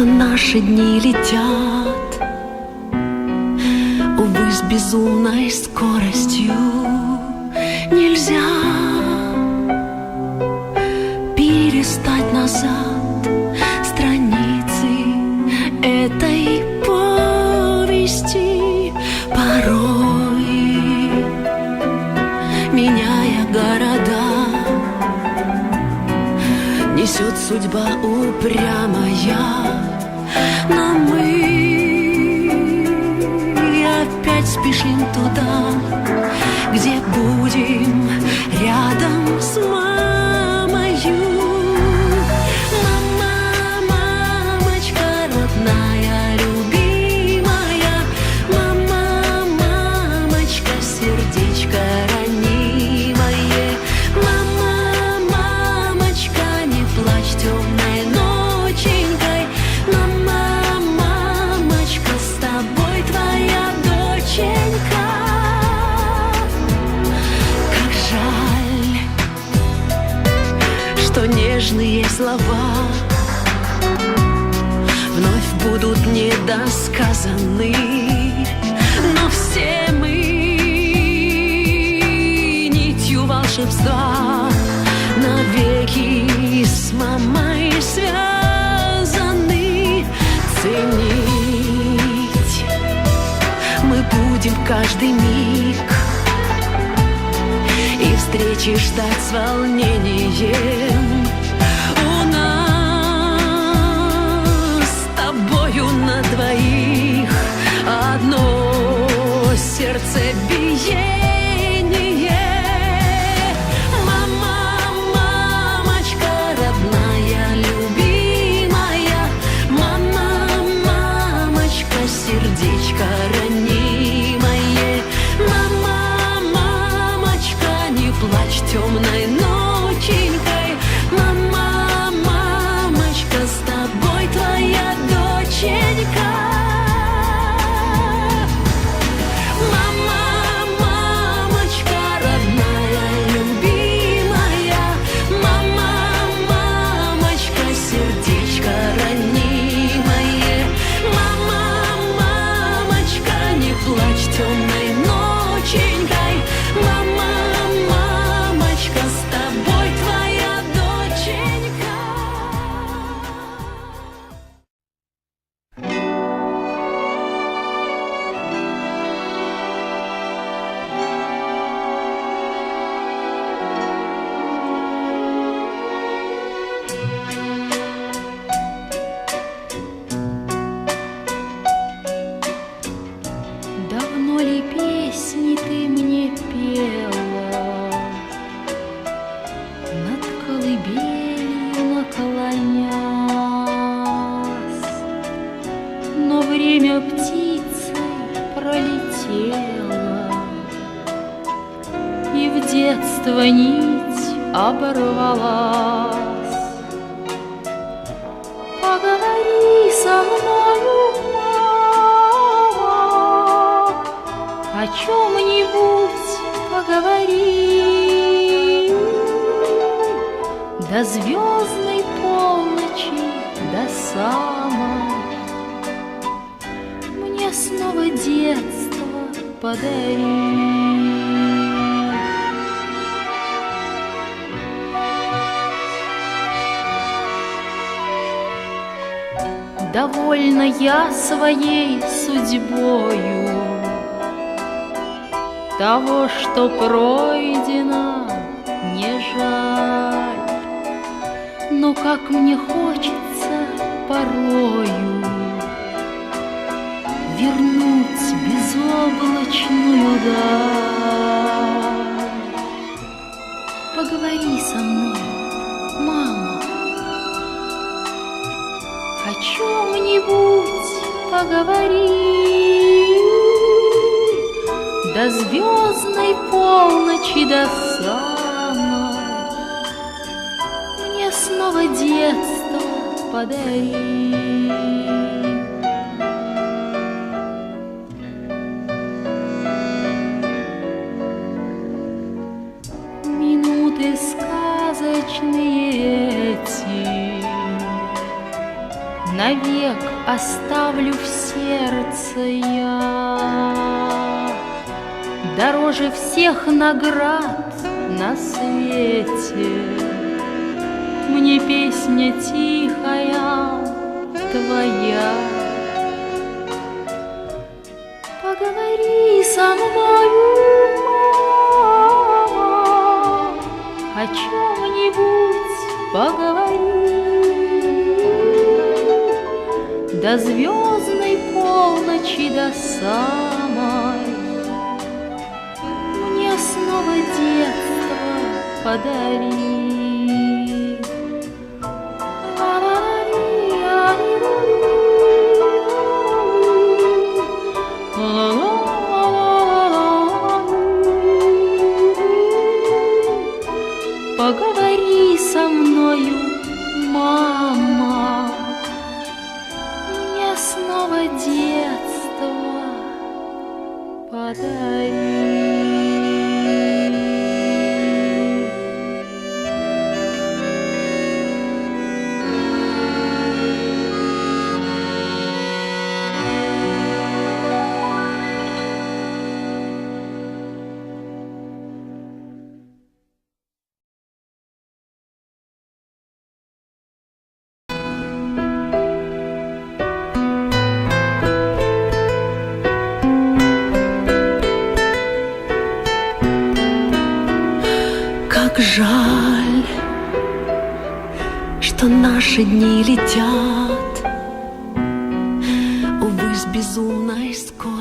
Наши дни летят, увы, с безумной скоростью Нельзя перестать назад Несет судьба упрямая. Но мы опять спешим туда, где будем нежные слова вновь будут недосказаны, но все мы нитью волшебства навеки с мамой связаны. Ценить мы будем каждый миг встречи ждать с волнением. Детство нить оборвалась. Поговори со мною, мама, о чем-нибудь поговори. До звездной полночи, до самой Мне снова детство подари. Довольна я своей судьбою. Того, что пройдено, не жаль. Но как мне хочется порою Вернуть безоблачную даль. Поговори со мной, мама о чем-нибудь поговори До звездной полночи, до самой. Мне снова детство подари. Минуты сказочные навек век оставлю в сердце я. Дороже всех наград на свете. Мне песня тихая твоя. Поговори со мною, мама, О чем-нибудь поговори До звездной полночи, до самой. Мне снова детство подари Жаль, что наши дни летят, Увы, с безумной скоростью.